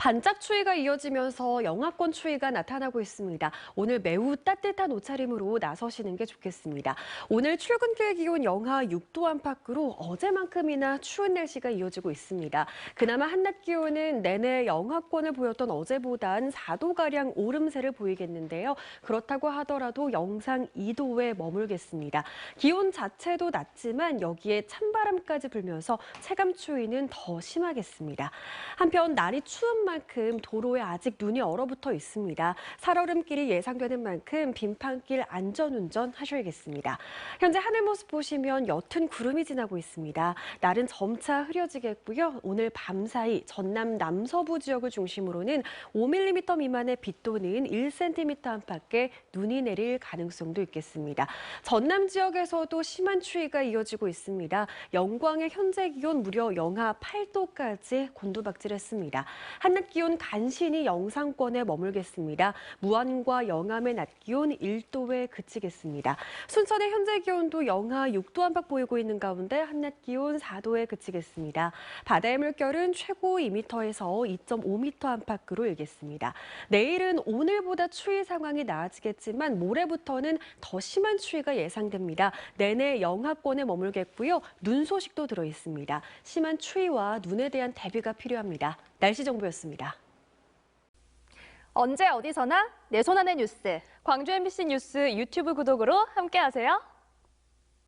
반짝 추위가 이어지면서 영하권 추위가 나타나고 있습니다. 오늘 매우 따뜻한 옷차림으로 나서시는 게 좋겠습니다. 오늘 출근길 기온 영하 6도 안팎으로 어제만큼이나 추운 날씨가 이어지고 있습니다. 그나마 한낮 기온은 내내 영하권을 보였던 어제보단 4도가량 오름세를 보이겠는데요. 그렇다고 하더라도 영상 2도에 머물겠습니다. 기온 자체도 낮지만 여기에 찬바람까지 불면서 체감 추위는 더 심하겠습니다. 한편 날이 추운 만큼 도로에 아직 눈이 얼어붙어 있습니다. 살얼음길이 예상되는 만큼 빙판길 안전운전 하셔야겠습니다. 현재 하늘 모습 보시면 옅은 구름이 지나고 있습니다. 날은 점차 흐려지겠고요. 오늘 밤사이 전남 남서부 지역을 중심으로는 5mm 미만의 비 또는 1cm 안팎의 눈이 내릴 가능성도 있겠습니다. 전남 지역에서도 심한 추위가 이어지고 있습니다. 영광의 현재 기온 무려 영하 8도까지 곤두박질했습니다. 한낮 기온 간신히 영상권에 머물겠습니다. 무안과 영암의 낮 기온 1도에 그치겠습니다. 순천의 현재 기온도 영하 6도 안팎 보이고 있는 가운데 한낮 기온 4도에 그치겠습니다. 바다의 물결은 최고 2m에서 2.5m 안팎으로 일겠습니다. 내일은 오늘보다 추위 상황이 나아지겠지만 모레부터는 더 심한 추위가 예상됩니다. 내내 영하권에 머물겠고요. 눈 소식도 들어 있습니다. 심한 추위와 눈에 대한 대비가 필요합니다. 날씨 정보였습니다. 언제 어디서나 내 손 안의 뉴스. 광주 MBC 뉴스 유튜브 구독으로 함께하세요.